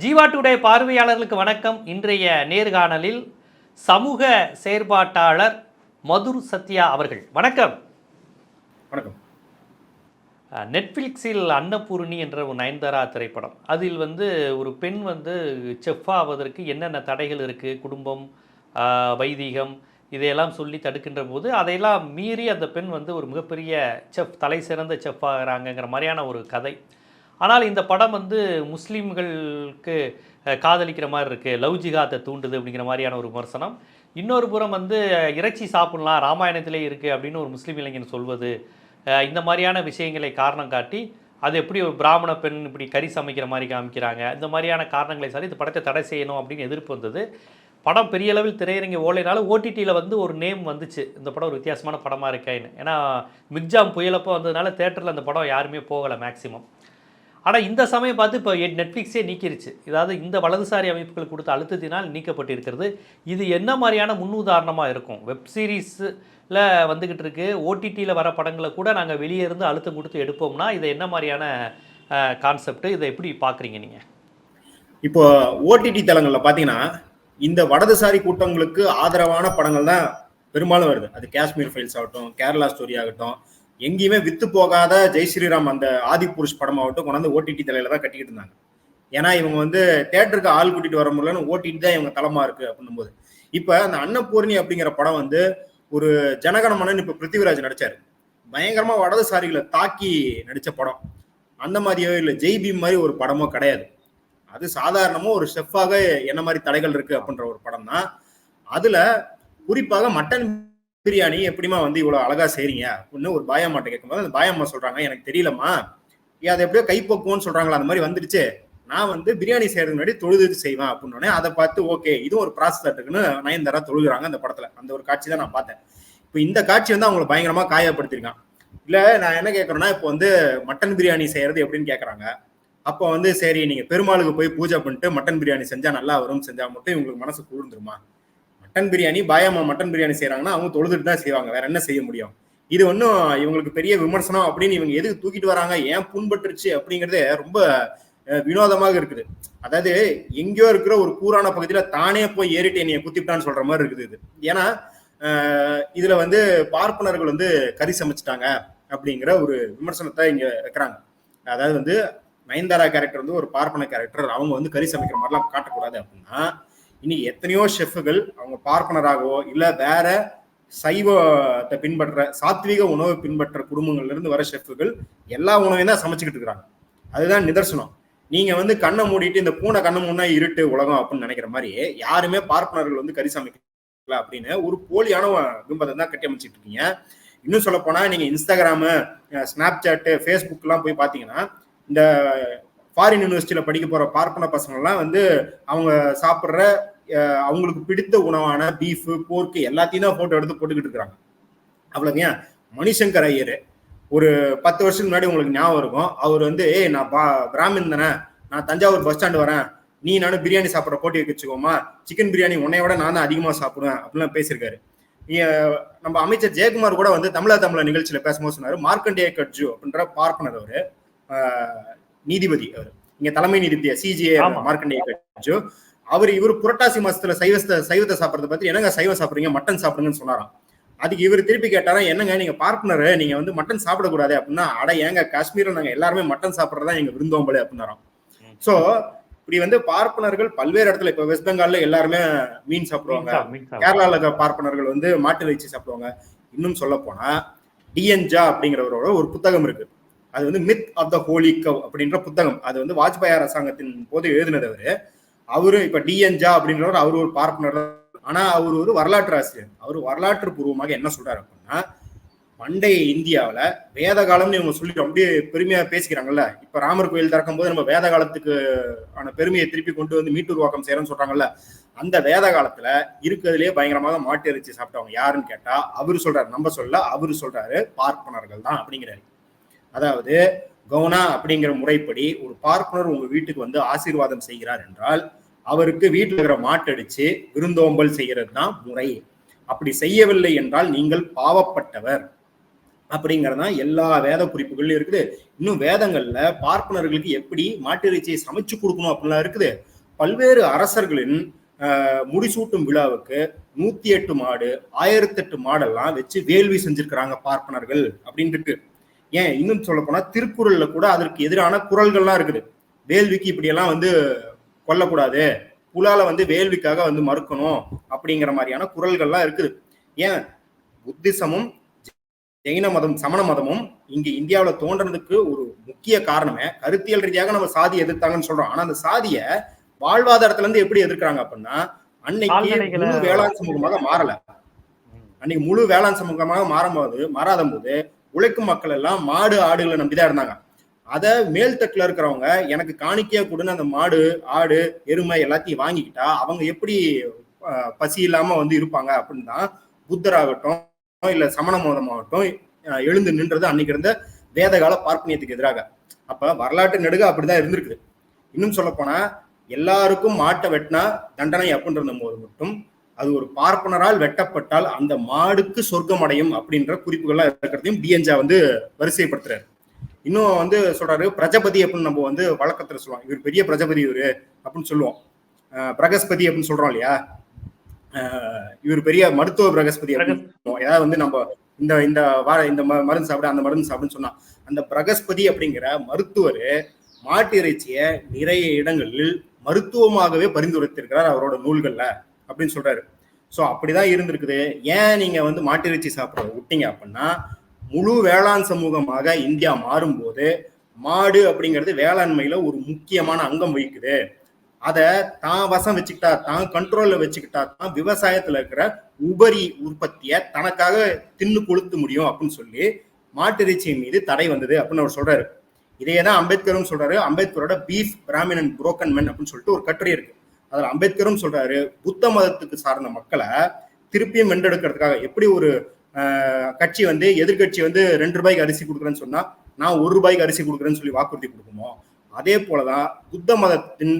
Jeeva today பார்வையாளர்களுக்கு வணக்கம். இன்றைய நேர்காணலில் சமூக செயற்பாட்டாளர் மதுர் சத்யா அவர்கள். வணக்கம். வணக்கம். நெட்ஃப்ளிக்ஸில் அன்னபூர்ணி என்ற ஒரு நயன்தாரா திரைப்படம். அதில் வந்து ஒரு பெண் வந்து செஃப் ஆவதற்கு என்னென்ன தடைகள் இருக்குது குடும்பம் வைதீகம் இதையெல்லாம் சொல்லி தடுக்கின்ற போது அதையெல்லாம் மீறி அந்த பெண் வந்து ஒரு மிகப்பெரிய செஃப் தலை சிறந்த செஃப் ஆகிறாங்கங்கிற மாதிரியான ஒரு கதை. ஆனால் இந்த படம் வந்து முஸ்லீம்களுக்கு காதலிக்கிற மாதிரி இருக்குது லவ் ஜிகாத்தை தூண்டுது அப்படிங்கிற மாதிரியான ஒரு விமர்சனம். இன்னொரு புறம் வந்து இறைச்சி சாப்பிட்லாம் ராமாயணத்திலே இருக்குது அப்படின்னு ஒரு முஸ்லீம் இளைஞன் சொல்வது இந்த மாதிரியான விஷயங்களை காரணம் காட்டி அது எப்படி ஒரு பிராமண பெண் இப்படி கறி சமைக்கிற மாதிரி காமிக்கிறாங்க இந்த மாதிரியான காரணங்களை சாரி இந்த படத்தை தடை செய்யணும் அப்படின்னு எதிர்ப்பு வந்தது. படம் பெரிய அளவில் திரையரங்கி ஓலைனால ஓடிடியில் வந்து ஒரு நேம் வந்துச்சு. இந்த படம் ஒரு வித்தியாசமான படமாக இருக்கேன்னு. ஏன்னா மிக்ஜாம் புயலப்போ வந்ததுனால தேட்டரில் அந்த படம் யாருமே போகலை மேக்ஸிமம் ஆனால் இந்த சமயம் பார்த்து இப்போ நெட்ஃப்ளிக்ஸே நீக்கிருச்சு. அதாவது இந்த வலதுசாரி அமைப்புகள் கொடுத்த அழுத்தத்தினால் நீக்கப்பட்டிருக்கிறது. இது என்ன மாதிரியான முன்னுதாரணமாக இருக்கும்? வெப் சீரிஸில் வந்துக்கிட்டு இருக்கு. ஓடிடியில் வர படங்களை கூட நாங்கள் வெளியே இருந்து அழுத்தம் கொடுத்து எடுப்போம்னா இது என்ன மாதிரியான கான்செப்ட்? இதை எப்படி பார்க்குறீங்க நீங்கள் இப்போ ஓடிடி தளங்களில் பார்த்தீங்கன்னா இந்த வடதுசாரி கூட்டங்களுக்கு ஆதரவான படங்கள் தான் பெரும்பாலும் வருது. அது காஷ்மீர் ஃபைல்ஸ் ஆகட்டும் கேரளா ஸ்டோரி ஆகட்டும் எங்கேயுமே வித்து போகாத ஜெய் ஸ்ரீராம் அந்த ஆதி புருஷ் படம் ஆகட்டும் கொண்டாந்து ஓடிடி தலையில தான் கட்டிக்கிட்டு இருந்தாங்க. ஏன்னா இவங்க வந்து தேட்டருக்கு ஆள் கூட்டிட்டு வர முடியலன்னு ஓடிடி தான் இவங்க தளமா இருக்கு அப்படின்னும் போது இப்ப அந்த அன்னபூர்ணி அப்படிங்கிற படம் வந்து ஒரு ஜனகணமனன் இப்ப பிருத்திவிராஜ் நடிச்சாரு. பயங்கரமா வடதுசாரிகளை தாக்கி நடிச்ச படம். அந்த மாதிரியோ இல்லை ஜெய் பீம் மாதிரி ஒரு படமோ கிடையாது. அது சாதாரணமா ஒரு ஷெஃபாக என்ன மாதிரி தடைகள் இருக்கு அப்படின்ற ஒரு படம் தான் அதுல குறிப்பாக மட்டன் பிரியாணி எப்படிமா வந்து இவ்வளவு அழகா செய்றீங்க? ஒன்று ஒரு பாயம்மாட்ட கேட்கும்போது அந்த பாயம்மா சொல்றாங்க எனக்கு தெரியலம்மா. ஏன் அதை எப்படியோ கைப்பக்குவோம்னு சொல்றாங்களா அந்த மாதிரி வந்துடுச்சு நான் வந்து பிரியாணி செய்யறதுக்கு முன்னாடி தொழுது செய்வேன் அப்படின்னோடனே அதை பார்த்து ஓகே இதுவும் ஒரு ப்ராசஸ் இருக்குன்னு நயன்தாரா தொழுகிறாங்க அந்த படத்துல. அந்த ஒரு காட்சி தான் நான் பார்த்தேன். இப்போ இந்த காட்சி வந்து அவங்களை பயங்கரமா காயப்படுத்திருக்கான் இல்ல நான் என்ன கேட்கறேன்னா இப்போ வந்து மட்டன் பிரியாணி செய்யறது எப்படின்னு கேட்கறாங்க. அப்போ வந்து சரி நீங்க பெருமாளுக்கு போய் பூஜை பண்ணிட்டு மட்டன் பிரியாணி செஞ்சா நல்லா வரும்னு செஞ்சா மட்டும் இவங்களுக்கு மனசு குளிர்ந்துருமா? மட்டன் பிரியாணி பாயாமா மட்டன் பிரியாணி செய்யறாங்கன்னா அவங்க தொழுதுட்டு தான் செய்வாங்க. வேற என்ன செய்ய முடியும்? இது ஒன்றும் இவங்களுக்கு பெரிய விமர்சனம் அப்படின்னு இவங்க எதுக்கு தூக்கிட்டு வராங்க? ஏன் புண்பட்டுருச்சு அப்படிங்கிறதே ரொம்ப வினோதமாக இருக்குது. அதாவது எங்கேயோ இருக்கிற ஒரு கூரான பகுதியில தானே போய் ஏறிட்டு என்னைய குத்திட்டான்னு சொல்ற மாதிரி இருக்குது இது. ஏன்னா இதுல வந்து பார்ப்பனர்கள் வந்து கறி சமைச்சிட்டாங்க அப்படிங்கிற ஒரு விமர்சனத்தை இங்க வைக்கிறாங்க. அதாவது வந்து நயன்தாரா கேரக்டர் வந்து ஒரு பார்ப்பன கேரக்டர் அவங்க வந்து கறி சமைக்கிற மாதிரிலாம் காட்டக்கூடாது அப்படின்னா இன்னைக்கு எத்தனையோ ஷெஃப்கள் அவங்க பார்ப்பனராகவோ இல்லை வேற சைவத்தை பின்பற்ற சாத்வீக உணவை பின்பற்ற குடும்பங்கள்ல இருந்து வர ஷெஃப்கள் எல்லா உணவையும் தான் சமைச்சுக்கிட்டு இருக்கிறாங்க. அதுதான் நிதர்சனம். நீங்க வந்து கண்ணை மூடிட்டு இந்த பூனை கண்ணை மூணா இருட்டு உலகம் அப்படின்னு நினைக்கிற மாதிரி யாருமே பார்ப்பனர்கள் வந்து கறி சமைக்கல அப்படின்னு ஒரு போலியான பிம்பத்தை தான் கட்டி அமைச்சிட்டு இருக்கீங்க. இன்னும் சொல்ல போனா நீங்க இன்ஸ்டாகிராமு ஸ்னாப் சாட்டு ஃபேஸ்புக் எல்லாம் போய் பாத்தீங்கன்னா இந்த ஃபாரின் யூனிவர்சிட்டியில படிக்க போற பார்ப்பன பசங்க எல்லாம் வந்து அவங்க சாப்பிட்ற அவங்களுக்கு பிடித்த உணவான பீஃப் போர்க்கு எல்லாத்தையும் தான் போட்டோ எடுத்து போட்டுக்கிட்டு இருக்கிறாங்க. அவ்வளவு ஏன் மணிசங்கர் ஐயர். ஒரு பத்து வருஷத்துக்கு முன்னாடி உங்களுக்கு ஞாபகம் இருக்கும். அவர் வந்து ஏய் நான் பா பிராமின் தானே. நான் தஞ்சாவூர் பஸ் ஸ்டாண்டு வரேன். நீ நானும் பிரியாணி சாப்பிட்ற போட்டி வச்சுக்கோமா. சிக்கன் பிரியாணி உன்னை விட நான் தான் அதிகமாக சாப்பிடுவேன். அப்படிலாம் பேசியிருக்காரு. நம்ம அமைச்சர் ஜெயக்குமார் கூட வந்து தமிழா தமிழ நிகழ்ச்சியில பேசும்போது சொன்னாரு மார்க்கண்டேய கட்ஜு அப்படின்ற பார்ப்பனர் அவரு. நீதிபதி அவர். இங்க தலைமை நீதிபதியா சிஜிஏ. மார்க்கண்டேய கட்ஜு. அவர் இவர் புரட்டாசி மாசத்துல சைவத்தை சைவத்தை சாப்பிட்றத பத்தி என்னங்க சைவம் சாப்பிடுறீங்க? மட்டன் சாப்பிடுங்கன்னு சொன்னாராம். அதுக்கு இவர் திருப்பி கேட்டாரா என்னங்க நீங்க பார்ட்னர் நீங்க வந்து மட்டன் சாப்பிடக்கூடாது அப்படின்னா அட ஏங்க காஷ்மீர்ல நாங்க எல்லாருமே மட்டன் சாப்பிட்றதா எங்க விருந்தோம்பலே அப்படின்னாராம். சோ இப்படி வந்து பார்ப்பனர்கள் பல்வேறு இடத்துல இப்ப வெஸ்ட் பெங்கால்ல எல்லாருமே மீன் சாப்பிடுவாங்க. கேரளால இருக்க பார்ப்பனர்கள் வந்து மாட்டு இறைச்சி சாப்பிடுவாங்க. இன்னும் சொல்ல போனா டிஎன்ஜா அப்படிங்கிறவரோட ஒரு புத்தகம் இருக்கு. அது வந்து myth of the holy cow அப்படின்ற புத்தகம். அது வந்து வாஜ்பாய் அரசாங்கத்தின் போது எழுதினது அவரு. அவரும் இப்ப டிஎன்ஜா அப்படின்றவர் அவர் ஒரு பார்ப்பனர். ஆனா அவர் ஒரு வரலாற்று ஆசிரியர். அவர் வரலாற்று பூர்வமாக என்ன சொல்றாரு அப்படின்னா பண்டைய இந்தியாவில் வேத காலம்னு இவங்க சொல்லி அப்படியே பெருமையா பேசிக்கிறாங்கல்ல. இப்ப ராமர் கோயில் திறக்கும் போது நம்ம வேத காலத்துக்கு ஆன பெருமையை திருப்பி கொண்டு வந்து மீட்டுருவாக்கம் செய்யறோம்னு சொல்றாங்கல்ல. அந்த வேத காலத்துல இருக்கிறதுலயே பயங்கரமாக மாட்டு இறைச்சி சாப்பிட்டவங்க யாருன்னு கேட்டா அவரு சொல்றாரு. நம்ம சொல்ல அவரு சொல்றாரு பார்ப்பனர்கள் தான் அப்படிங்கிறாரு. அதாவது கவுனா அப்படிங்கிற முறைப்படி ஒரு பார்ப்பனர் உங்க வீட்டுக்கு வந்து ஆசீர்வாதம் செய்கிறார் என்றால் அவருக்கு வீட்டில் இருக்கிற மாட்டடிச்சு விருந்தோம்பல் செய்கிறது தான் முறை. அப்படி செய்யவில்லை என்றால் நீங்கள் பாவப்பட்டவர். அப்படிங்கறதான் எல்லா வேத குறிப்புகள்லையும் இருக்குது. இன்னும் வேதங்கள்ல பார்ப்பனர்களுக்கு எப்படி மாட்டிறைச்சியை சமைச்சு கொடுக்கணும் அப்படிலாம் இருக்குது. பல்வேறு அரசர்களின் முடிசூட்டும் விழாவுக்கு நூத்தி எட்டு மாடு ஆயிரத்தி எட்டு மாடெல்லாம் வச்சு வேள்வி செஞ்சிருக்கிறாங்க பார்ப்பனர்கள் அப்படின்னு இருக்கு. ஏன் இன்னும் சொல்ல போனா திருக்குறள்ல கூட அதற்கு எதிரான குறள்கள்லாம் இருக்குது. வேள்விக்கு இப்படியெல்லாம் வந்து கொல்லக்கூடாது. புலால வந்து வேள்விக்காக வந்து மறுக்கணும் அப்படிங்கிற மாதிரியான குறள்கள்லாம் இருக்குது. ஏன்? புத்திசமும் ஜெயின மதம் சமண மதமும் இங்க இந்தியாவுல தோன்றதுக்கு ஒரு முக்கிய காரணமே கருத்தியல் ரீதியாக நம்ம சாதி எதிர்த்தாங்கன்னு சொல்றோம். ஆனா அந்த சாதிய வாழ்வாதாரத்துல இருந்து எப்படி எதிர்க்கிறாங்க அப்படின்னா அன்னைக்கு முழு வேளாண் சமூகமாக மாறல. அன்னைக்கு முழு வேளாண் சமூகமாக மாறும்போது மாறாத போது உழைக்கும் மக்கள் எல்லாம் மாடு ஆடுகளை நம்பிதான் இருந்தாங்க. அதை மேல்தட்டுல இருக்கிறவங்க எனக்கு காணிக்கையா கொடுன்னு அந்த மாடு ஆடு எருமை எல்லாத்தையும் வாங்கிக்கிட்டா அவங்க எப்படி பசி இல்லாம வந்து இருப்பாங்க அப்படின்னு தான் புத்தராகட்டும் இல்ல சமண மோதம் ஆகட்டும் எழுந்து நின்றது அன்னைக்கு இருந்த வேதகால பார்ப்பனியத்துக்கு எதிராக. அப்ப வரலாற்று நெடுக அப்படிதான் இருந்திருக்குது. இன்னும் சொல்ல போனா எல்லாருக்கும் மாட்டை வெட்டினா தண்டனை அப்படின்ற போது மட்டும் அது ஒரு பார்ப்பனரால் வெட்டப்பட்டால் அந்த மாடுக்கு சொர்க்கம் அடையும் அப்படின்ற குறிப்புகள்லாம் இருக்கிறதையும் டிஎன்ஜா வந்து வரிசைப்படுத்துறாரு. இன்னும் வந்து சொல்றாரு பிரஜபதி அப்படின்னு நம்ம வந்து வழக்கத்துல சொல்லுவோம். இவர் பெரிய பிரஜபதி இவரு அப்படின்னு சொல்லுவோம். பிரகஸ்பதி அப்படின்னு சொல்றோம் இல்லையா? இவர் பெரிய மருத்துவ பிரகஸ்பதி ஏதாவது வந்து நம்ம இந்த இந்த வார இந்த மருந்து சாப்பிடு அந்த மருந்து சாப்பிடுன்னு சொன்னா அந்த பிரகஸ்பதி அப்படிங்கிற மருத்துவர் மாட்டு இறைச்சியை நிறைய இடங்களில் மருத்துவமாகவே பரிந்துரைத்திருக்கிறார் அவரோட நூல்கள்ல அப்படின்னு சொல்றாரு. ஸோ அப்படிதான் இருந்திருக்குது. ஏன் நீங்க வந்து மாட்டு இறைச்சி சாப்பிட்றத விட்டீங்க அப்படின்னா முழு வேளாண் சமூகமாக இந்தியா மாறும்போது மாடு அப்படிங்கிறது வேளாண்மையில ஒரு முக்கியமான அங்கம் வகிக்குது. அதை தான் வசம் வச்சுக்கிட்டா தான் கண்ட்ரோல்ல வச்சுக்கிட்டா தான் விவசாயத்துல இருக்கிற உபரி உற்பத்தியை தனக்காக தின்னு கொளுத்த முடியும் அப்படின்னு சொல்லி மாட்டிறைச்சி மீது தடை வந்தது அப்படின்னு அவர் சொல்றாரு. இதையே தான் அம்பேத்கரும் சொல்றாரு. அம்பேத்கரோட பீஃப் பிராமினன் புரோக்கன் மென் அப்படின்னு சொல்லிட்டு ஒரு கட்டுரை இருக்கு. அதில் அம்பேத்கரும் சொல்றாரு புத்த மதத்துக்கு சார்ந்த மக்களை திருப்பியும் வென்றெடுக்கிறதுக்காக. எப்படி ஒரு கட்சி வந்து எதிர்கட்சி வந்து ரெண்டு ரூபாய்க்கு அரிசி கொடுக்குறேன்னு சொன்னா நான் ஒரு ரூபாய்க்கு அரிசி கொடுக்குறேன்னு சொல்லி வாக்குறுதி கொடுக்குமோ? அதே போலதான் புத்த மதத்தின்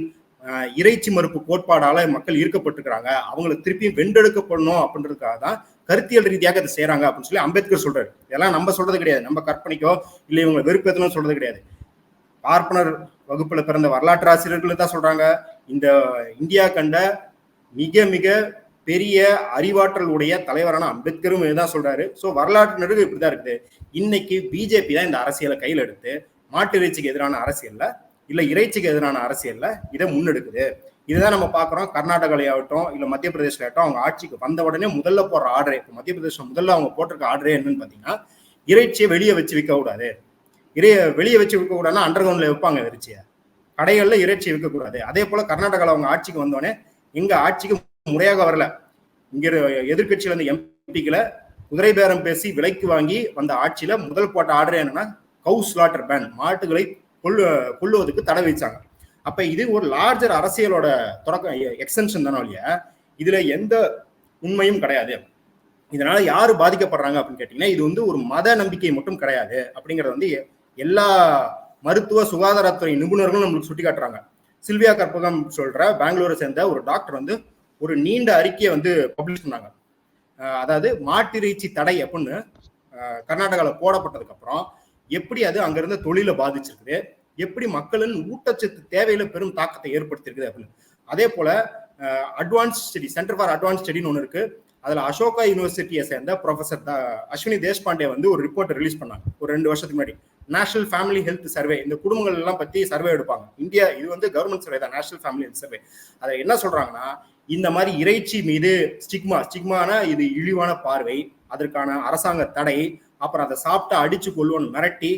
இறைச்சி மறுப்பு கோட்பாடால மக்கள் ஈர்க்கப்பட்டிருக்கிறாங்க. அவங்களை திருப்பியும் வென்றெடுக்கப்படணும் அப்படின்றதுக்காக தான் கருத்தியல் ரீதியாக அதை செய்யறாங்க அப்படின்னு சொல்லி அம்பேத்கர் சொல்றாரு. இதெல்லாம் நம்ம சொல்றது கிடையாது. நம்ம கற்பனைக்கோ இல்லை இவங்க வெறுப்பேத்தணும் சொல்றது கிடையாது. பார்ப்பனர் வகுப்புல பிறந்த வரலாற்று ஆசிரியர்கள் தான் சொல்றாங்க. இந்த இந்தியா கண்ட மிக மிக பெரிய அறிவாற்றல் உடைய தலைவரான அம்பேத்கரும் இதுதான் சொல்றாரு. ஸோ வரலாற்று நடுவு இப்படிதான் இருக்குது. இன்னைக்கு பிஜேபி தான் இந்த அரசியலை கையில் எடுத்து மாட்டு இறைச்சிக்கு எதிரான அரசியல்ல இல்ல இறைச்சிக்கு எதிரான அரசியல்ல இதை முன்னெடுக்குது. இதுதான் நம்ம பார்க்குறோம். கர்நாடகாலையாகட்டும் இல்ல மத்திய பிரதேசில் ஆகட்டும் அவங்க ஆட்சிக்கு வந்த உடனே முதல்ல போடுற ஆர்டரே இப்போ மத்திய பிரதேசம் முதல்ல அவங்க போட்டிருக்க ஆர்டரே என்னன்னு பார்த்தீங்கன்னா இறைச்சியை வெளியே வச்சு விற்க கூடாது இறைய வெளியே வச்சு விற்கக்கூடாதுன்னா அண்டர் கிரவுண்ட்ல வைப்பாங்க இறைச்சியை. கடைகளில் இறைச்சி விற்கக்கூடாது அதே போல கர்நாடகாவில் அவங்க ஆட்சிக்கு வந்தோடனே எங்க ஆட்சிக்கு முறையாக வரல. இங்க எதிர்கட்சியில வந்து எம்பிக்களை குதிரை பேரம் பேசி விலைக்கு வாங்கி வந்த ஆட்சியில முதல் போட்ட ஆர்டர் என்னன்னா கவு ஸ்லாட்டர் பேன் மாட்டுகளை கொல்லு கொல்லுவதற்கு தடை வைச்சாங்க அப்ப இது ஒரு லார்ஜர் அரசியலோட தொடக்க எக்ஸ்டென்ஷன் தானே இல்லையா இதுல எந்த உண்மையும் கிடையாது. இதனால யாரு பாதிக்கப்படுறாங்க அப்படின்னு கேட்டீங்கன்னா இது வந்து ஒரு மத நம்பிக்கை மட்டும் கிடையாது அப்படிங்கறது வந்து எ- எல்லா மருத்துவ சுகாதாரத்துறை நிபுணர்களும் நம்மளுக்கு சுட்டி காட்டுறாங்க சில்வியா கற்பகம் சொல்ற பெங்களூரை சேர்ந்த ஒரு டாக்டர் வந்து ஒரு நீண்ட அறிக்கையை வந்து பப்ளிஷ் பண்ணாங்க. அதாவது மாட்டிறைச்சி தடை அப்படின்னு கர்நாடகாவில் போடப்பட்டதுக்கு அப்புறம் எப்படி அது அங்கிருந்த தொழிலை பாதிச்சிருக்குது எப்படி மக்களின் ஊட்டச்சத்து தேவையில பெரும் தாக்கத்தை ஏற்படுத்தியிருக்குது அப்படின்னு. அதே போல advance study centre for advance ஸ்டடின்னு ஒன்று இருக்கு. அதில் அசோகா யூனிவர்சிட்டியை சேர்ந்த ப்ரொஃபசர் அஸ்வினி தேஷ்பாண்டே வந்து ஒரு ரிப்போர்ட் ரிலீஸ் பண்ணாங்க. ஒரு ரெண்டு வருஷத்துக்கு முன்னாடி. நேஷனல் ஃபேமிலி ஹெல்த் சர்வே இந்த குடும்பங்கள் எல்லாம் பத்தி சர்வே எடுப்பாங்க. இந்தியா இது வந்து கவர்மெண்ட் சர்வே தான் நேஷனல் ஃபேமிலி ஹெல்த் சர்வே அதை என்ன சொல்றாங்கன்னா இந்த மாதிரி இறைச்சி மீது ஸ்டிக்மா ஸ்டிக்மான இது இழிவான பார்வை அதற்கான அரசாங்க தடை அப்புறம் அதை சாப்பிட்டா அடிச்சு கொள்வோன்னு மிரட்டி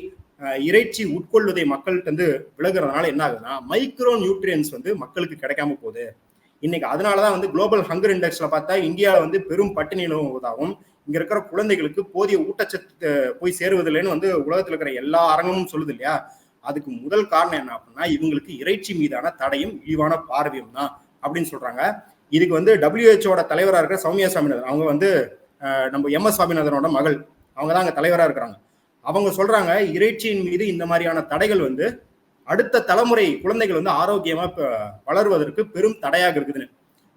இறைச்சி உட்கொள்வதை மக்கள்கிட்ட வந்து விலகுறதுனால என்ன ஆகுதுன்னா மைக்ரோ நியூட்ரியன்ஸ் வந்து மக்களுக்கு கிடைக்காம போகுது. இன்னைக்கு அதனாலதான் வந்து குளோபல் ஹங்கர் இண்டெக்ஸ்ல பார்த்தா இந்தியா வந்து பெரும் பட்டினி நிலவுவதாகவும் இங்க இருக்கிற குழந்தைகளுக்கு போதிய ஊட்டச்சத்து போய் சேருவதில்லைன்னு வந்து உலகத்துல இருக்கிற எல்லா அரங்கமும் சொல்லுது இல்லையா? அதுக்கு முதல் காரணம் என்ன அப்படின்னா இவங்களுக்கு இறைச்சி மீதான தடையும் இழிவான பார்வையும் தான் அப்படின்னு சொல்றாங்க. இதுக்கு வந்து டபிள்யூஹெச்ஓட தலைவராக இருக்கிற சௌமியா சாமிநாதன். அவங்க வந்து நம்ம எம் எஸ் சாமிநாதனோட மகள். அவங்க தான் அங்க தலைவராக இருக்கிறாங்க. அவங்க சொல்றாங்க இறைச்சியின் மீது இந்த மாதிரியான தடைகள் வந்து அடுத்த தலைமுறை குழந்தைகள் வந்து ஆரோக்கியமா இப்ப வளருவதற்கு பெரும் தடையாக இருக்குதுன்னு.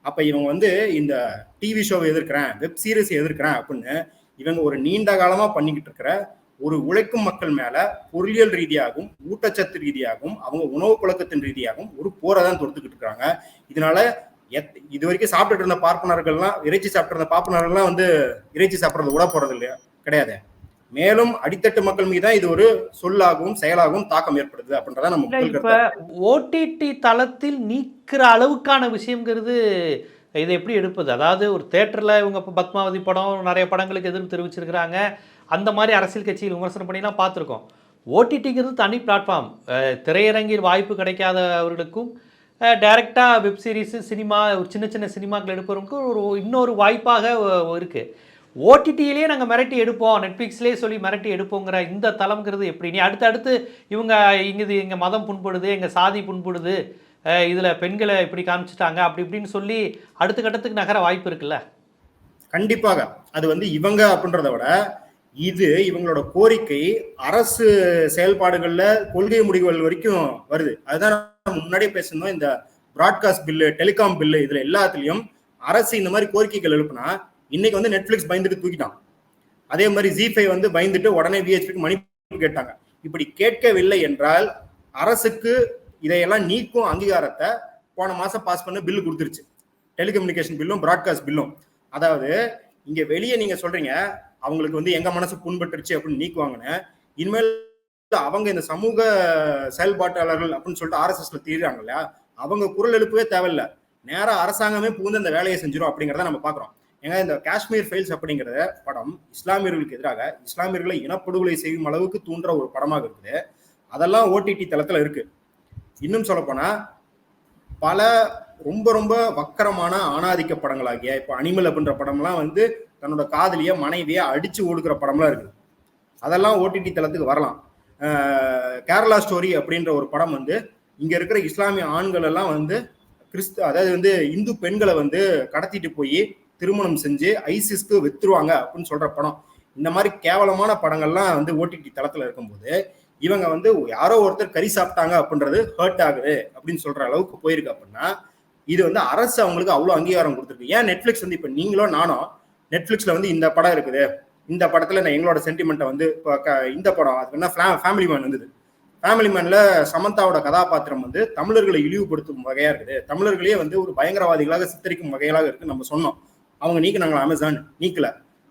அப்ப இவங்க வந்து இந்த டிவி ஷோவை எதிர்க்கிறேன் வெப் சீரிஸ் எதிர்க்கிறேன் அப்படின்னு இவங்க ஒரு நீண்ட காலமா பண்ணிக்கிட்டு இருக்கிற ஒரு உழைக்கும் மக்கள் மேல பொருளியல் ரீதியாகவும் ஊட்டச்சத்து ரீதியாகவும் அவங்க உணவு பழக்கத்தின் ரீதியாகவும் ஒரு போரை தான் தொடுத்துக்கிட்டு இருக்காங்க இதனால எத்- இது வரைக்கும் சாப்பிட்டுட்டு இருந்த பார்ப்பனர்கள்லாம் இறைச்சி சாப்பிட்டு இருந்த பார்ப்பனர்கள்லாம் வந்து இறைச்சி சாப்பிட்றது விட போறது இல்லையா? கிடையாது. மேலும் அடித்தட்டு மக்கள் மீது இது ஒரு சொல்லாகவும் செயலாகவும் தாக்கம் ஏற்படுது அப்படின்றத நம்ம இப்ப ஓடிடி தளத்தில் நீக்கிற அளவுக்கான விஷயங்கிறது இதை எப்படி எடுப்பது? அதாவது ஒரு தேட்டரில் இவங்க இப்போ பத்மாவதி படம் நிறைய படங்களுக்கு எதிர்ப்பு தெரிவிச்சிருக்கிறாங்க. அந்த மாதிரி அரசியல் கட்சிகள் விமர்சனம் பண்ணிலாம் பார்த்துருக்கோம். ஓடிடிங்கிறது தனி பிளாட்ஃபார்ம் திரையரங்கில் வாய்ப்பு கிடைக்காதவர்களுக்கும் டைரெக்டாக வெப் சீரிஸ் சினிமா ஒரு சின்ன சின்ன சினிமாக்கள் எடுப்பவருக்கும் ஒரு இன்னொரு வாய்ப்பாக இருக்குது ஓடிடியிலேயே நாங்கள் மிரட்டி எடுப்போம். நெட்ஃப்ளிக்ஸ்லேயே சொல்லி மிரட்டி எடுப்போங்கிற இந்த தளம்ங்கிறது எப்படி? நீ அடுத்து அடுத்து இவங்க இங்குது எங்கள் மதம் புண்படுது எங்கள் சாதி புண்படுது இதில் பெண்களை இப்படி காமிச்சிட்டாங்க அப்படி இப்படின்னு சொல்லி அடுத்த கட்டத்துக்கு நகர வாய்ப்பு இருக்குல்ல? கண்டிப்பாக. அது வந்து இவங்க அப்படின்றத விட இது இவங்களோட கோரிக்கை அரசு செயல்பாடுகள்ல கொள்கை முடிவுகள் வரைக்கும் வருது. அதுதான் முன்னாடியே பேசணும் இந்த பிராட்காஸ்ட் பில்லு டெலிகாம் பில்லு இதுல எல்லாத்துலயும் அரசு இந்த மாதிரி கோரிக்கைகள் எழுப்புனா இன்னைக்கு வந்து நெட்ஃபிளிக்ஸ் பயந்துட்டு தூக்கிட்டான். அதே மாதிரி ஜிஃபை வந்து பயந்துட்டு உடனே விஹெச்பிக்கு மணிப்பு கேட்டாங்க. இப்படி கேட்கவில்லை என்றால் அரசுக்கு இதையெல்லாம் நீக்கும் அங்கீகாரத்தை போன மாசம் பாஸ் பண்ண பில்லு கொடுத்துருச்சு. டெலிகம்யூனிகேஷன் பில்லும் ப்ராட்காஸ்ட் பில்லும் அதாவது இங்க வெளியே நீங்க சொல்றீங்க அவங்களுக்கு வந்து எங்க மனசு புண்பட்டுருச்சு அப்படின்னு நீக்குவாங்கன்னு இனிமேல் அவங்க இந்த சமூக செயல்பாட்டாளர்கள் அப்படின்னு சொல்லிட்டு ஆர்எஸ்எஸ்ல தீர்றாங்க இல்லையா? அவங்க குரல் எழுப்பவே தேவையில்ல. நேராக அரசாங்கமே புகுந்து இந்த வேலையை செஞ்சிடும் அப்படிங்கிறத நம்ம பாக்குறோம். ஏங்க இந்த காஷ்மீர் ஃபைல்ஸ் அப்படிங்கிற படம் இஸ்லாமியர்களுக்கு எதிராக இஸ்லாமியர்களை இனப்படுகொலை செய்யும் அளவுக்கு தூண்டுற ஒரு படமாக இருக்குது. அதெல்லாம் ஓடிடி தளத்தில் இருக்கு. இன்னும் சொல்லப்போனால் பல ரொம்ப ரொம்ப வக்கரமான ஆணாதிக்க படங்களாகிய இப்போ அனிமல் அப்படின்ற படம்லாம் வந்து தன்னோட காதலிய மனைவியை அடிச்சு ஒடுக்குற படம்லாம் இருக்கு அதெல்லாம் ஓடிடி தளத்துக்கு வரலாம். கேரளா ஸ்டோரி அப்படின்ற ஒரு படம் வந்து இங்க இருக்கிற இஸ்லாமிய ஆண்கள் எல்லாம் வந்து கிறிஸ்து அதாவது வந்து இந்து பெண்களை வந்து கடத்திட்டு போய் திருமணம் செஞ்சு ஐசிஸ்க்கு வித்துருவாங்க அப்படின்னு சொல்ற படம். இந்த மாதிரி கேவலமான படங்கள்லாம் வந்து ஓடிடி தளத்துல இருக்கும்போது இவங்க வந்து யாரோ ஒருத்தர் கறி சாப்பிட்டாங்க அப்படின்றது ஹர்ட் ஆகுது அப்படின்னு சொல்ற அளவுக்கு போயிருக்கு அப்படின்னா இது வந்து அரசு அவங்களுக்கு அவ்வளவு அங்கீகாரம் கொடுத்துருக்கு. ஏன் நெட்ஃபிளிக்ஸ் வந்து இப்ப நீங்களும் நானும் நெட்ஃபிளிக்ஸ்ல வந்து இந்த படம் இருக்குது. இந்த படத்துல நான் எங்களோட சென்டிமெண்ட்டை வந்து இப்போ க- இந்த படம் அது என்ன ஃபேமிலி மேன் வந்தது. ஃபேமிலி மேன்ல சமந்தாவோட கதாபாத்திரம் வந்து தமிழர்களை இழிவுபடுத்தும் வகையா இருக்குது. தமிழர்களையே வந்து ஒரு பயங்கரவாதிகளாக சித்தரிக்கும் வகையாக இருக்கு நம்ம சொன்னோம். அவங்க நீக்கினாங்களா அமேசான் நீக்கல.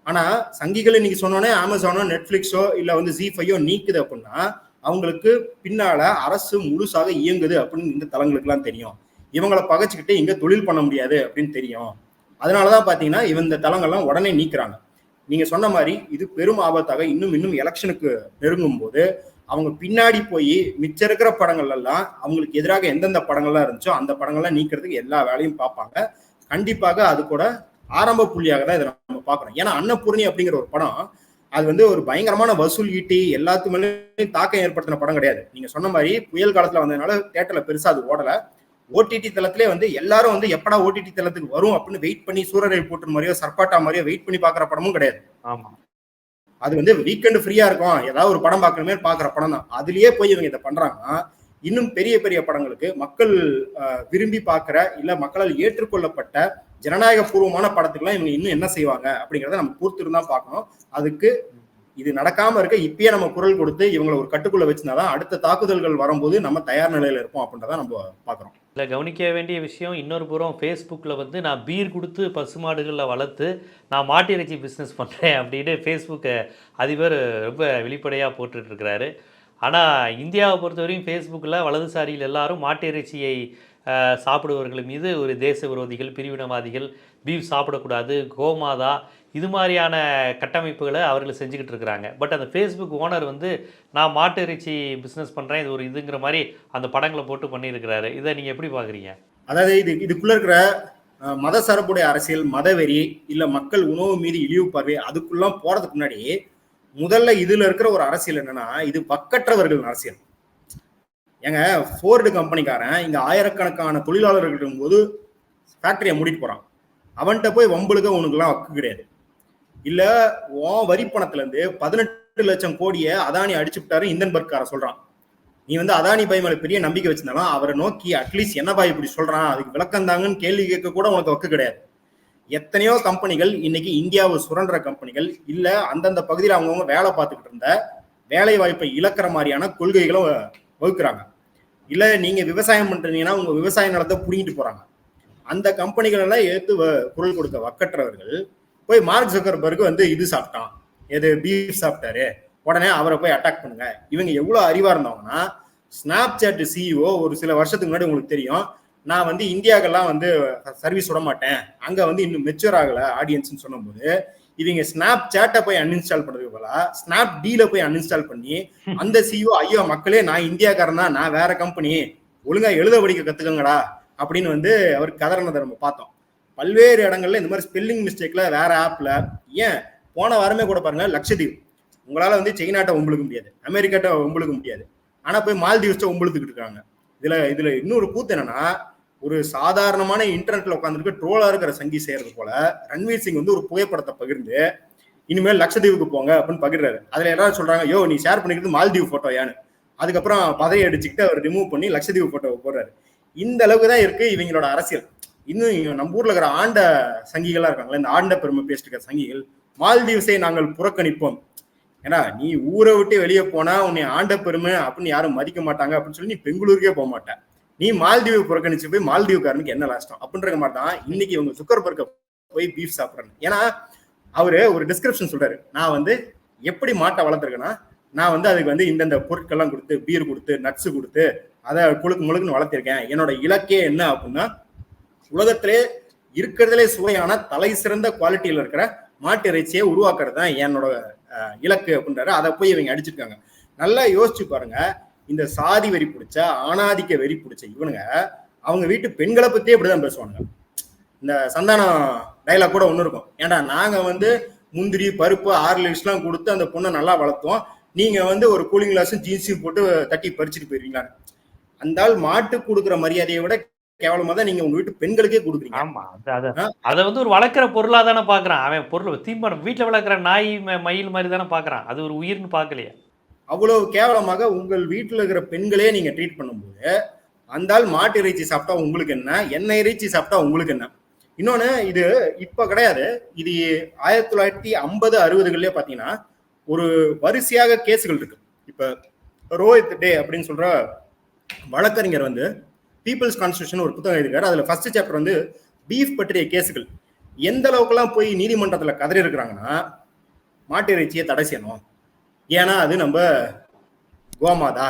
ஆனா சங்கிகளை இன்னைக்கு சொன்னோன்னே அமேசானோ நெட்ஃபிளிக்ஸோ இல்ல வந்து ஜி ஃபையோ நீக்குது அப்படின்னா அவங்களுக்கு பின்னால அரசு முழுசாக இயங்குது அப்படின்னு இந்த தளங்களுக்குலாம் தெரியும். இவங்களை பகைச்சுக்கிட்டு இங்க தொழில் பண்ண முடியாது அப்படின்னு தெரியும். அதனாலதான் பாத்தீங்கன்னா இவன் இந்த தளங்கள்லாம் உடனே நீக்குறாங்க. நீங்க சொன்ன மாதிரி இது பெரும் ஆபத்தாக இன்னும் இன்னும் எலெக்ஷனுக்கு நெருங்கும் போது அவங்க பின்னாடி போய் மிச்சம் இருக்கிற படங்கள் எல்லாம் அவங்களுக்கு எதிராக எந்தெந்த படங்கள்லாம் இருந்துச்சோ அந்த படங்கள்லாம் நீக்கிறதுக்கு எல்லா வேலையும் பார்ப்பாங்க கண்டிப்பாக அது கூட ஆரம்ப புள்ளியாக தான் இதை நம்ம பார்க்குறோம் ஏன்னா அன்னபூர்ணி அப்படிங்கிற ஒரு படம் அது வந்து ஒரு பயங்கரமான வசூல் ஈட்டி எல்லாத்து மேலேயும் தாக்கம் ஏற்படுத்தின படம் கிடையாது. நீங்க சொன்ன மாதிரி புயல் காலத்துல வந்ததுனால தேட்டர்ல பெருசா அது ஓடல. ஓடிடி தளத்திலே வந்து எல்லாரும் வந்து எப்படா ஓடிடி தளத்துக்கு வரும் அப்படின்னு வெயிட் பண்ணி சூரரை போட்டு மாதிரியோ சர்பாட்டா மாதிரியோ வெயிட் பண்ணி பாக்குற படமும் கிடையாது. ஆமா. அது வந்து வீக்கெண்டு ஃப்ரீயா இருக்கும். ஏதாவது ஒரு படம் பார்க்கணுமே பாக்குற படம் தான். அதுலயே போய் இவங்க இதை பண்றாங்கன்னா இன்னும் பெரிய பெரிய படங்களுக்கு மக்கள் விரும்பி பார்க்கிற இல்ல மக்களால் ஏற்றுக்கொள்ளப்பட்ட ஜனநாயக பூர்வமான படத்துக்குலாம் இவங்க இன்னும் என்ன செய்வாங்க அப்படிங்கறத நம்ம பொறுத்திருந்தா பார்க்கணும். அதுக்கு இது நடக்காம இருக்க இப்பயே நம்ம குரல் கொடுத்து இவங்களை ஒரு கட்டுக்குள்ள வச்சிருந்தாதான் அடுத்த தாக்குதல்கள் வரும்போது நம்ம தயார் நிலையில இருப்போம் அப்படின்றத நம்ம பாக்குறோம் இல்லை கவனிக்க வேண்டிய விஷயம் இன்னொரு புறம் ஃபேஸ்புக்கில் வந்து நான் பீர் கொடுத்து பசுமாடுகளில் வளர்த்து நான் மாட்டிறைச்சி பிஸ்னஸ் பண்ணுறேன் அப்படின்னு ஃபேஸ்புக்கை அதிபர் ரொம்ப வெளிப்படையாக போட்டுட்ருக்கிறாரு ஆனால் இந்தியாவை பொறுத்தவரையும் ஃபேஸ்புக்கில் வலதுசாரிகள் எல்லாரும் மாட்டிறைச்சியை சாப்பிடுபவர்கள் மீது ஒரு தேச விரோதிகள் பிரிவினவாதிகள் பீஃப் சாப்பிடக்கூடாது கோமாதா இது மாதிரியான கட்டமைப்புகளை அவர்கள் செஞ்சுக்கிட்டு இருக்கிறாங்க. பட் அந்த ஃபேஸ்புக் ஓனர் வந்து நான் மாட்டு இறைச்சி பிஸ்னஸ் பண்ணுறேன் இது ஒரு இதுங்கிற மாதிரி அந்த படங்களை போட்டு பண்ணியிருக்கிறாரு. இதை நீங்கள் எப்படி பார்க்குறீங்க? அதாவது இது இதுக்குள்ளே இருக்கிற மத சார்புடைய அரசியல் மதவெறி இல்லை மக்கள் உணவு மீது இழிவு பார்வை அதுக்குள்ளாம் போகிறதுக்கு முன்னாடி முதல்ல இதில் இருக்கிற ஒரு அரசியல் என்னென்னா இது பக்கற்றவர்கள் அரசியல். ஏங்க ஃபோர்டு கம்பெனிக்காரன் இங்க ஆயிரக்கணக்கான தொழிலாளர்கள் இருக்கும்போது ஃபேக்டரியை மூடிட்டு போறான். அவன்கிட்ட போய் வம்பளுக்கு உனக்குலாம் வக்கு கிடையாது. இல்ல உன் வரி பணத்துல இருந்து பதினெட்டு லட்சம் கோடியை அதானி அடிச்சுட்டாரு இந்தன்பர்க்கார சொல்றான். நீ வந்து அதானி பாய் மேல பெரிய நம்பிக்கை வச்சிருந்தாலும் அவரை நோக்கி அட்லீஸ்ட் என்ன பாய் இப்படி சொல்றான் அதுக்கு விளக்கம் தாங்கன்னு கேள்வி கேட்க கூட உனக்கு வக்கு கிடையாது. எத்தனையோ கம்பெனிகள் இன்னைக்கு இந்தியாவை சுரண்டுற கம்பெனிகள் இல்ல அந்தந்த பகுதியில் அவங்கவுங்க வேலை பார்த்துக்கிட்டு இருந்த வேலை வாய்ப்பை இழக்கிற மாதிரியான கொள்கைகளை வகுக்கிறாங்க. இல்ல நீங்க விவசாயம் பண்றீங்கன்னா உங்க விவசாய நிலத்தை புடிங்கிட்டு போறாங்க. அந்த கம்பெனிகள் எல்லாம் ஏத்து வ- குரல் கொடுக்க வக்கற்றவர்கள் போய் மார்க் ஜக்கர்பர்க் வந்து இது சாப்பிட்டான். எது பீஃப் சாப்பிட்டாரு. உடனே அவரை போய் அட்டாக் பண்ணுங்க. இவங்க எவ்வளவு அறிவா இருந்தாங்கன்னா ஸ்னாப் சாட் சிஇஓ ஒரு சில வருஷத்துக்கு முன்னாடி உங்களுக்கு தெரியும். நான் வந்து இந்தியாக்கெல்லாம் வந்து சர்வீஸ் விட மாட்டேன். அங்க வந்து இன்னும் மெச்சூர் ஆகல ஆடியன்ஸ்னு சொல்லும்போது இவங்க ஸ்னாப் சேட்டை போய் அன்இன்ஸ்டால் பண்றதுக்கு பதிலா ஸ்னாப் டீல போய் அன்இன்ஸ்டால் பண்ணி அந்த சிஇஓ ஐயோ மக்களே நான் இந்தியாக்காரன் தான் நான் வேற கம்பெனி ஒழுங்கா எழுத படிக்க கத்துக்கங்கடா அப்படின்னு வந்து அவர் கதறினதை நம்ம பார்த்தோம். பல்வேறு இடங்கள்ல இந்த மாதிரி ஸ்பெல்லிங் மிஸ்டேக்ல வேற ஆப்ல ஏன்? போன வாரமே கூட பாருங்க லட்சதீப் உங்களால வந்து சைனாட்ட உங்களுக்கு முடியாது. அமெரிக்காட்ட உங்களுக்கு முடியாது. ஆனா போய் மால்தீவ்ஸ்ட உங்களுத்துக்கிட்டு இருக்காங்க. இதுல இதுல இன்னொரு கூத்து என்னன்னா ஒரு சாதாரணமான இன்டர்நெட்ல உட்காந்துருக்கு ட்ரோலா இருக்கிற சங்கி செய்யறது போல ரன்வீர் சிங் வந்து ஒரு புகைப்படத்தை பகிர்ந்து இனிமேல் லட்சத்தீவுக்கு போங்க அப்படின்னு பகிர்றாரு. அதுல எல்லாரும் சொல்றாங்க யோ நீ ஷேர் பண்ணிக்கிறது மால்தீவ் போட்டோ ஏன்னு அதுக்கப்புறம் பதையை அடிச்சுக்கிட்டு அவர் ரிமூவ் பண்ணி லட்சத்தீவு போட்டோவை போடுறாரு. இந்த அளவுக்கு தான் இருக்கு இவங்களோட அரசியல். இன்னும் நம்ம ஊர்ல இருக்கிற ஆண்ட சங்கிகளா இருக்காங்களே இந்த ஆண்ட பெருமை பேசிட்டு இருக்கிற சங்கிகள் மால்தீவ்ஸை நாங்கள் புறக்கணிப்போம். ஏன்னா நீ ஊரை விட்டு வெளியே போனா உன்னை ஆண்ட பெருமை அப்படின்னு யாரும் மதிக்க மாட்டாங்க அப்படின்னு சொல்லி நீ பெங்களூருக்கே போக மாட்டேன் நீ மால்தீவு புறக்கணிச்சு போய் மால்தீவுக்காரனுக்கு என்ன லாஸ்டம் அப்படின்ற மாதிரி தான் இன்னைக்கு இவங்க சுக்கர்பர்க்க போய் பீஃப் சாப்பிட்றாங்க. ஏன்னா அவரு ஒரு டிஸ்கிரிப்ஷன் சொல்றாரு. நான் வந்து எப்படி மாட்டை வளர்த்துருக்கேன்னா நான் வந்து அதுக்கு வந்து இந்தந்த பொருட்கள்லாம் கொடுத்து பீர் கொடுத்து நட்ஸ் கொடுத்து அதை குழுக்கு முழுக்குன்னு வளர்த்திருக்கேன். என்னோட இலக்கே என்ன அப்படின்னா உலகத்திலே இருக்கிறதுலே சுவையான தலை சிறந்த குவாலிட்டியில் இருக்கிற மாட்டு இறைச்சியை உருவாக்குறது தான் என்னோட இலக்கு அப்படின்றாரு. அதை போய் இவங்க அடிச்சிருக்காங்க. நல்லா யோசிச்சு பாருங்க. இந்த சாதி வெறி பிடிச்ச ஆணாதிக்க வெறி பிடிச்ச இவனுங்க அவங்க வீட்டு பெண்களை பத்தியே இப்படிதான் பேசுவானுங்க. இந்த சந்தானம் டைலாக் கூட ஒண்ணு இருக்கும். ஏன்டா நாங்க வந்து முந்திரி பருப்பு ஆர்லிஸ்லாம் கொடுத்து அந்த பொண்ணை நல்லா வளர்த்தோம். நீங்க வந்து ஒரு கூலிங் கிளாஸும் ஜீன்ஸையும் போட்டு தட்டி பறிச்சுட்டு போயிருவீங்களான்னு. அந்த ஆள் மாட்டு கொடுக்குற மரியாதையை விட கேவலமா தான் நீங்க உங்க வீட்டு பெண்களுக்கே கொடுக்குறீங்க. ஆமா அது வந்து ஒரு வளர்க்குற பொருளா தானே பாக்குறான். அவன் பொருள் தீர்மானம் வீட்டுல வளர்க்குற நாய் மயில் மாதிரி தானே பாக்குறான். அது ஒரு உயிர்னு பார்க்கலையே அவ்வளவு கேவலமாக உங்கள் வீட்டில் இருக்கிற பெண்களே நீங்க ட்ரீட் பண்ணும்போது அந்த ஆள் மாட்டு இறைச்சி சாப்பிட்டா உங்களுக்கு என்ன? எண்ணெய் இறைச்சி சாப்பிட்டா உங்களுக்கு என்ன? இன்னொன்று இது இப்போ கிடையாது. இது ஆயிரத்தி தொள்ளாயிரத்தி ஐம்பது அறுபதுகள்லேயே பார்த்தீங்கன்னா ஒரு வரிசையாக கேஸுகள் இருக்கு. இப்போ ரோஹித் டே அப்படின்னு சொல்கிற வழக்கறிஞர் வந்து பீப்புள்ஸ் கான்ஸ்டியூஷன் ஒரு புத்தகம் எழுதிருக்காரு அதில் ஃபர்ஸ்ட் சாப்டர் வந்து பீஃப் பற்றிய கேஸுகள். எந்த அளவுக்குலாம் போய் நீதிமன்றத்தில் கதறி இருக்கிறாங்கன்னா மாட்டு இறைச்சியை தடை செய்யணும். ஏன்னா அது நம்ம கோமாதா?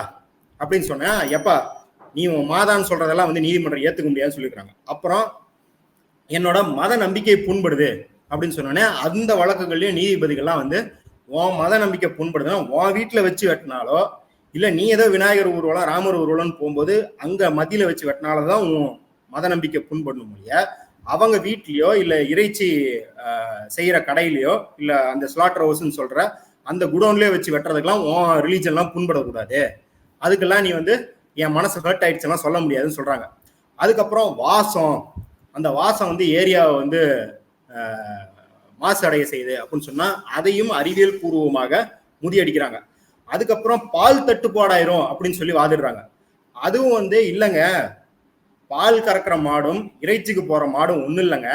அப்படின்னு சொன்னா எப்பா நீ உன் மாதான்னு சொல்றதெல்லாம் வந்து நீதிமன்றம் ஏத்துக்க முடியாதுன்னு சொல்லியிருக்காங்க அப்புறம் என்னோட மத நம்பிக்கை புண்படுது அப்படின்னு சொன்னோடனே அந்த வழக்குகள்லயும் நீதிபதிகள்லாம் வந்து உன் மத நம்பிக்கை புண்படுதுன்னா உன் வீட்டுல வச்சு வெட்டினாலோ இல்ல நீ ஏதோ விநாயகர் ஊர்வலம் ராமர் ஊர்வலம்னு போகும்போது அங்க மத்தியில வச்சு வெட்டினாலதான் உன் மத நம்பிக்கை புண்படணும் இல்லையா அவங்க வீட்லயோ இல்ல இறைச்சி செய்யற கடையிலயோ இல்ல அந்த ஸ்லாட்டர் ஹவுஸ்ன்னு சொல்ற அந்த குடோன்லயே வச்சு வெட்டுறதுக்கெல்லாம் உன் ரிலீஜன்லாம் புண்படக்கூடாது. அதுக்கெல்லாம் நீ வந்து என் மனசு ஹர்ட் ஆயிடுச்சுலாம் சொல்ல முடியாதுன்னு சொல்றாங்க. அதுக்கப்புறம் வாசம். அந்த வாசம் வந்து ஏரியாவை வந்து மாசு அடைய செய்யுது அப்படின்னு சொன்னா அதையும் அறிவியல் பூர்வமாக முதியடிக்கிறாங்க அதுக்கப்புறம் பால் தட்டுப்பாடாயிரும் அப்படின்னு சொல்லி வாதிடுறாங்க. அதுவும் வந்து இல்லைங்க. பால் கறக்கிற மாடும் இறைச்சிக்கு போற மாடும் ஒன்றும் இல்லைங்க.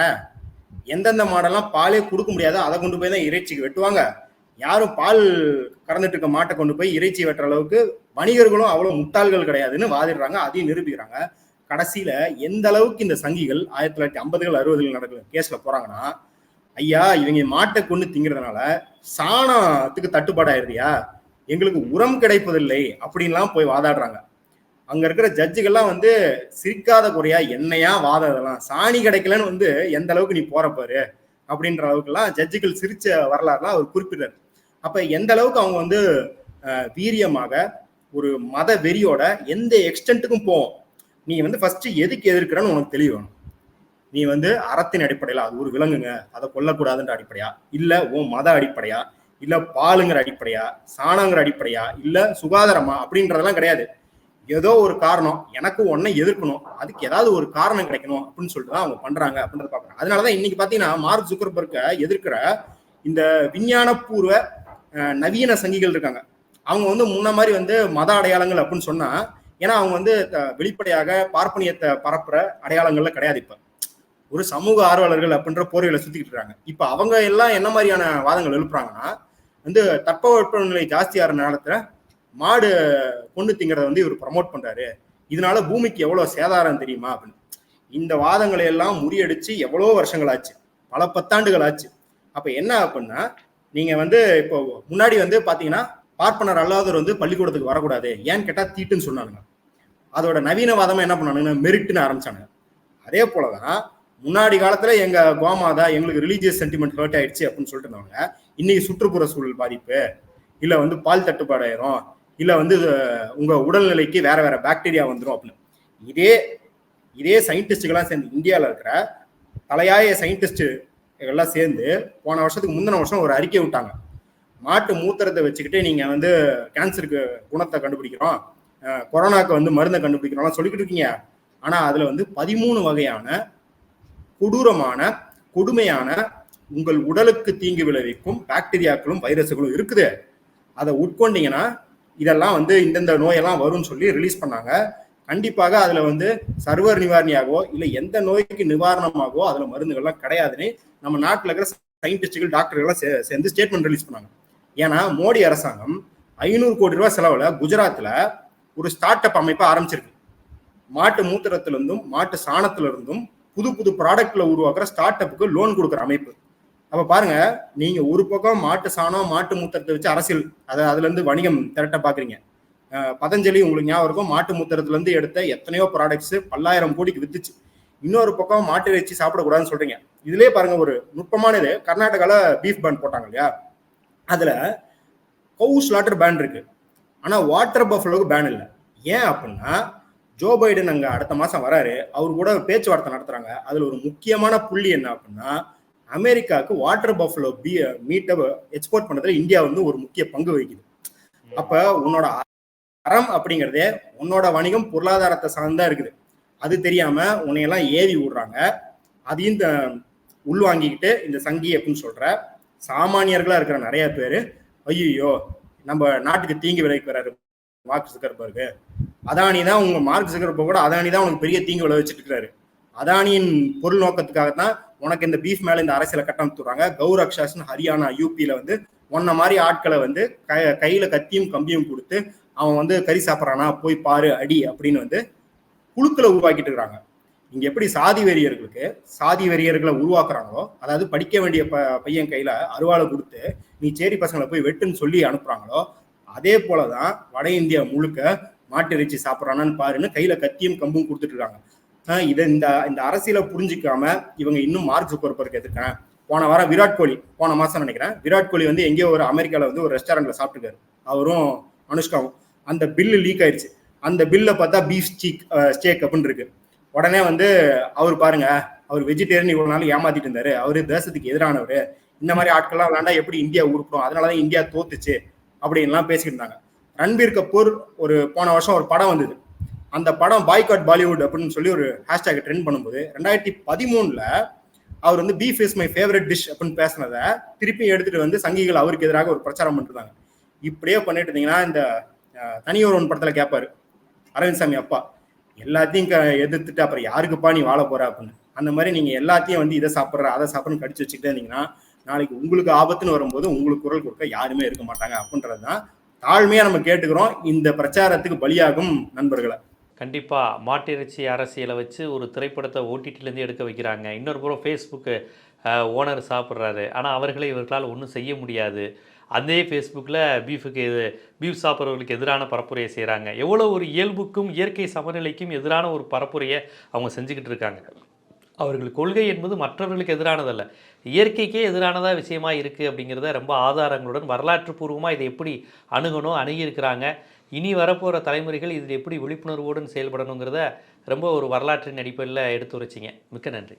எந்தெந்த மாடெல்லாம் பாலே கொடுக்க முடியாதோ அதை கொண்டு போய் தான் இறைச்சிக்கு வெட்டுவாங்க. யாரும் பால் கறந்துட்டு இருக்க மாட்டை கொண்டு போய் இறைச்சி வெட்டுற அளவுக்கு வணிகர்களும் அவ்வளவு முட்டாள்கள் கிடையாதுன்னு வாதிடுறாங்க அதையும் நிரூபிக்கிறாங்க. கடைசியில எந்த அளவுக்கு இந்த சங்கிகள் ஆயிரத்தி தொள்ளாயிரத்தி ஐம்பதுகள் அறுபதுகள் நடக்கிற கேஸ்ல போறாங்கன்னா ஐயா இவங்க மாட்டை கொண்டு திங்கிறதுனால சாணத்துக்கு தட்டுப்பாடாயிருதியா? எங்களுக்கு உரம் கிடைப்பதில்லை அப்படின்லாம் போய் வாதாடுறாங்க. அங்க இருக்கிற ஜட்ஜுகள்லாம் வந்து சிரிக்காத குறையா என்னையா வாதம் இதெல்லாம்? சாணி கிடைக்கலன்னு வந்து எந்த அளவுக்கு நீ போற பாரு? அப்படின்ற அளவுக்குலாம் ஜட்ஜுகள் சிரிச்ச வரலாறுலாம் அவர் குறிப்பிட்டார் அப்ப எந்த அளவுக்கு அவங்க வந்து வீரியமாக ஒரு மத வெறியோட எந்த எக்ஸ்டென்ட்டுக்கும் போவோம் நீ வந்து ஃபர்ஸ்ட் எதுக்கு எதிர்க்கிறன்னு உனக்கு தெளிவு வேணும். நீ வந்து அறத்தின் அடிப்படையில அது ஒரு விலங்குங்க அதை கொல்லக்கூடாதுன்ற அடிப்படையா? இல்ல உன் மத அடிப்படையா? இல்ல பாலுங்கிற அடிப்படையா? சாணங்கிற அடிப்படையா? இல்ல சுகாதாரமா? அப்படின்றதெல்லாம் கிடையாது. ஏதோ ஒரு காரணம் எனக்கு ஒன்னை எதிர்க்கணும் அதுக்கு ஏதாவது ஒரு காரணம் கிடைக்கணும் அப்படின்னு சொல்லிட்டு தான் அவங்க பண்றாங்க அப்படின்றத பாக்குறாங்க அதனாலதான் இன்னைக்கு பாத்தீங்கன்னா மார்க் ஜுக்கர்பர்க்க எதிர்க்கிற இந்த விஞ்ஞானபூர்வ நவீன சங்கிகள் இருக்காங்க. அவங்க வந்து முன்ன மாதிரி வந்து மத அடையாளங்கள் அப்படின்னு சொன்னா ஏன்னா அவங்க வந்து த- வெளிப்படையாக பார்ப்பனியத்தை பரப்புற அடையாளங்கள்ல கிடையாது இப்ப. ஒரு சமூக ஆர்வலர்கள் அப்படின்ற போர்வையில சுத்திக்கிட்டு இருக்காங்க. இப்ப அவங்க எல்லாம் என்ன மாதிரியான வாதங்கள் எழுப்புறாங்கன்னா வந்து தட்பவெப்பநிலை ஜாஸ்தியாகிற நேரத்துல மாடு கொண்டு திங்கிறத வந்து இவர் ப்ரமோட் பண்றாரு. இதனால பூமிக்கு எவ்வளவு சேதாரம் தெரியுமா அப்படின்னு. இந்த வாதங்களை எல்லாம் முறியடிச்சு எவ்வளோ வருஷங்கள் ஆச்சு. பல பத்தாண்டுகள் ஆச்சு. அப்ப என்ன அப்படின்னா நீங்க வந்து இப்போ முன்னாடி வந்து பாத்தீங்கன்னா பார்ப்பனர் அல்லாதவர் வந்து பள்ளிக்கூடத்துக்கு வரக்கூடாது. ஏன்னு கேட்டா தீட்டுன்னு சொன்னானுங்க. அதோட நவீனவாதமா என்ன பண்ணானுங்க? மெரிட்னு ஆரம்பிச்சானுங்க. அதே போலதான் முன்னாடி காலத்துல எங்க கோமாதா எங்களுக்கு ரிலீஜியஸ் சென்டிமெண்ட் ஹர்ட் ஆயிடுச்சு அப்படின்னு சொல்லிட்டு இருந்தவங்க இன்னைக்கு சுற்றுப்புற சூழல் பாதிப்பு இல்ல வந்து பால் தட்டுப்பாடு ஆயிரும் இல்ல வந்து அஹ், உங்க உடல்நிலைக்கு வேற வேற பாக்டீரியா வந்துடும் அப்படின்னு. இதே இதே சயின்டிஸ்டுகள்லாம் சேர்ந்து இந்தியாவில் இருக்கிற தலையாய சயின்டிஸ்ட் எல்லாம் சேர்ந்து போன வருஷத்துக்கு முந்தின வருஷம் ஒரு அறிக்கை விட்டாங்க. மாட்டு மூத்திரத்தை வச்சுக்கிட்டு நீங்கள் வந்து கேன்சருக்கு குணத்தை கண்டுபிடிக்கிறோம். கொரோனாக்கு வந்து மருந்தை கண்டுபிடிக்கிறோம்லாம் சொல்லிக்கிட்டு இருக்கீங்க. ஆனால் அதில் வந்து பதிமூணு வகையான கொடூரமான கொடுமையான உங்கள் உடலுக்கு தீங்கு விளைவிக்கும் பாக்டீரியாக்களும் வைரஸுகளும் இருக்குது. அதை உட்கொண்டீங்கன்னா இதெல்லாம் வந்து இந்தந்த நோயெல்லாம் வரும்னு சொல்லி ரிலீஸ் பண்ணாங்க. கண்டிப்பாக அதுல வந்து சர்வர் நிவாரணியாகவோ இல்ல எந்த நோய்க்கு நிவாரணமாகவோ அதுல மருந்துகள்லாம் கிடையாதுன்னு நம்ம நாட்டில் இருக்கிற சயின்டிஸ்டுகள் டாக்டர்கள்லாம் சே- சேர்ந்து ஸ்டேட்மெண்ட் ரிலீஸ் பண்ணாங்க. ஏன்னா மோடி அரசாங்கம் ஐநூறு கோடி ரூபாய் செலவுல குஜராத்ல ஒரு ஸ்டார்ட் அப் அமைப்பை ஆரம்பிச்சிருக்கு. மாட்டு மூத்திரத்துல இருந்தும் மாட்டு சாணத்துல இருந்தும் புது புது ப்ராடக்ட்ல உருவாக்குற ஸ்டார்ட் அப்புக்கு லோன் கொடுக்குற அமைப்பு. அப்ப பாருங்க நீங்க ஒரு பக்கம் மாட்டு சாணம் மாட்டு மூத்திரத்தை வச்சு அரசியல் அதை அதுல இருந்து வணிகம் திரட்ட பாக்குறீங்க. பதஞ்சலி உங்களுக்கு ஞாபகம் இருக்கும். மாட்டு மூத்திரத்துல இருந்து எடுத்த எத்தனையோ ப்ராடக்ட்ஸ் பல்லாயிரம் கோடிக்கு வித்துச்சு. இன்னொரு பக்கம் மாட்டு இறைச்சி சாப்பிடக்கூடாதுன்னு சொல்றீங்க. இதுலயே பாருங்க ஒரு நுட்பமானது கர்நாடகால பீஃப் பேன் போட்டாங்க இல்லையா? அதுல கவு ஸ்லாட்டர் பேன் இருக்கு. ஆனா வாட்டர் பஃபலோக்கு பேன் இல்லை. ஏன் அப்படின்னா ஜோ பைடன் அங்க அடுத்த மாசம் வராரு. அவர் கூட பேச்சுவார்த்தை நடத்துறாங்க. அதுல ஒரு முக்கியமான புள்ளி என்ன அப்படின்னா அமெரிக்காவுக்கு வாட்டர் பஃபலோ பீ மீட்டை எக்ஸ்போர்ட் பண்ணுறதுல இந்தியா வந்து ஒரு முக்கிய பங்கு வகிக்குது. அப்ப உன்னோட தரம் அப்படிங்கிறதே உன்னோட வணிகம் பொருளாதாரத்தை சார்ந்தா இருக்குது. அது தெரியாம உன்னையெல்லாம் ஏவி விடுறாங்க. அதையும் இந்த உள்வாங்கிக்கிட்டு இந்த சங்கி அப்படின்னு சொல்ற சாமானியர்களா இருக்கிற நிறைய பேர் ஐயோ நம்ம நாட்டுக்கு தீங்கு விளைவிக்கிறாரு மார்க் சுகர்பர்கு அதானி தான் உங்க மார்க் சுகர்பர்க் கூட அதானி தான் உனக்கு பெரிய தீங்கு விளைவிச்சிட்டு இருக்கிறாரு. அதானியின் பொருள் நோக்கத்துக்காகத்தான் உனக்கு இந்த பீஃப் மேல இந்த அரசியலை கட்டமைத்துறாங்க கௌரக்ஷாஸ்னு ஹரியானா யூபியில வந்து உன்ன மாதிரி ஆட்களை வந்து கையில கத்தியும் கம்பியும் கொடுத்து அவன் வந்து கறி சாப்பிட்றானா? போய் பாரு அடி அப்படின்னு வந்து குழுக்களை உருவாக்கிட்டு இருக்கிறாங்க. இங்க எப்படி சாதி வெறியர்களுக்கு சாதி வெறியர்களை உருவாக்குறாங்களோ அதாவது படிக்க வேண்டிய ப பையன் கையில அருவாளை கொடுத்து நீ சேரி பசங்களை போய் வெட்டுன்னு சொல்லி அனுப்புறாங்களோ அதே போலதான் வட இந்தியா முழுக்க மாட்டு இறைச்சி சாப்பிட்றானான்னு பாருன்னு கையில கத்தியும் கம்பும் கொடுத்துட்டு இருக்காங்க. இதை இந்த இந்த அரசியலை புரிஞ்சுக்காம இவங்க இன்னும் மார்க் சுக்கர்பர்க் எதிர்க்கேன் போன வாரம் விராட் கோலி போன மாசம் நினைக்கிறேன். விராட் கோலி வந்து எங்கேயோ ஒரு அமெரிக்கால வந்து ஒரு ரெஸ்டாரண்ட்ல சாப்பிட்டுருக்காரு. அவரும் அனுஷ்காவும். அந்த பில்லு லீக் ஆயிடுச்சு அந்த பில்லை பார்த்தா பீஃப் ஸ்டீக் ஸ்டேக் அப்படின்னு இருக்கு. உடனே வந்து அவர் பாருங்க அவர் வெஜிடேரியன் இவ்வளோ நாள் ஏமாத்திட்டு இருந்தாரு. அவர் தேசத்துக்கு எதிரானவர். இந்த மாதிரி ஆட்கள்லாம் விளாண்டா எப்படி இந்தியா உருப்படும் அதனாலதான் இந்தியா தோத்துச்சு அப்படின்லாம் பேசிட்டு இருந்தாங்க. ரன்பீர் கபூர் ஒரு போன வருஷம் ஒரு படம் வந்தது. அந்த படம் பாய்காட் பாலிவுட் அப்படின்னு சொல்லி ஒரு ஹேஷ்டேக் ட்ரெண்ட் பண்ணும்போது ரெண்டாயிரத்தி பதிமூணுல அவர் வந்து beef is my favourite dish அப்படின்னு பேசினதை திருப்பி எடுத்துட்டு வந்து சங்கிகள் அவருக்கு எதிராக ஒரு பிரச்சாரம் பண்ணிருந்தாங்க இப்படியே பண்ணிட்டு இருந்தீங்கன்னா இந்த தனியொருவன் படத்துல கேட்பாரு அரவிந்த் சாமி அப்பா எல்லாத்தையும் க- எதிர்த்துட்டு அப்புறம் யாருக்குப்பா நீ வாழ போற அப்படின்னு. அந்த மாதிரி நீங்க எல்லாத்தையும் வந்து இதை சாப்பிட்ற அதை சாப்பிட்றன்னு கடிச்சு வச்சுக்கிட்டே இருந்தீங்கன்னா நாளைக்கு உங்களுக்கு ஆபத்துன்னு வரும்போது உங்களுக்கு குரல் கொடுக்க யாருமே இருக்க மாட்டாங்க அப்படின்றது தான் தாழ்மையா நம்ம கேட்டுக்கிறோம். இந்த பிரச்சாரத்துக்கு பலியாகும் நண்பர்களை. கண்டிப்பாக மாட்டிறைச்சி அரசியலை வச்சு ஒரு திரைப்படத்தை ஓடிடிலேருந்து எடுக்க வைக்கிறாங்க. இன்னொரு புறம் ஃபேஸ்புக்கு ஓனர் சாப்பிட்றாரு. ஆனால் அவர்களை இவர்களால் ஒன்றும் செய்ய முடியாது. அதே ஃபேஸ்புக்கில் பீஃபுக்கு எது பீஃப் சாப்பிட்றவர்களுக்கு எதிரான பரப்புரையை செய்கிறாங்க எவ்வளோ ஒரு இயல்புக்கும் இயற்கை சமநிலைக்கும் எதிரான ஒரு பரப்புரையை அவங்க செஞ்சுக்கிட்டு இருக்காங்க. அவர்கள் கொள்கை என்பது மற்றவர்களுக்கு எதிரானதல்ல. இயற்கைக்கே எதிரானதாக விஷயமா இருக்குது அப்படிங்கிறத ரொம்ப ஆதாரங்களுடன் வரலாற்று பூர்வமாக இதை எப்படி அணுகணும் அணுகியிருக்கிறாங்க இனி வரப்போகிற தலைமுறைகள் இதில் எப்படி விழிப்புணர்வோடு செயல்படணுங்கிறத ரொம்ப ஒரு வரலாற்றின் அடிப்படையில் எடுத்து வச்சிங்க மிக்க நன்றி.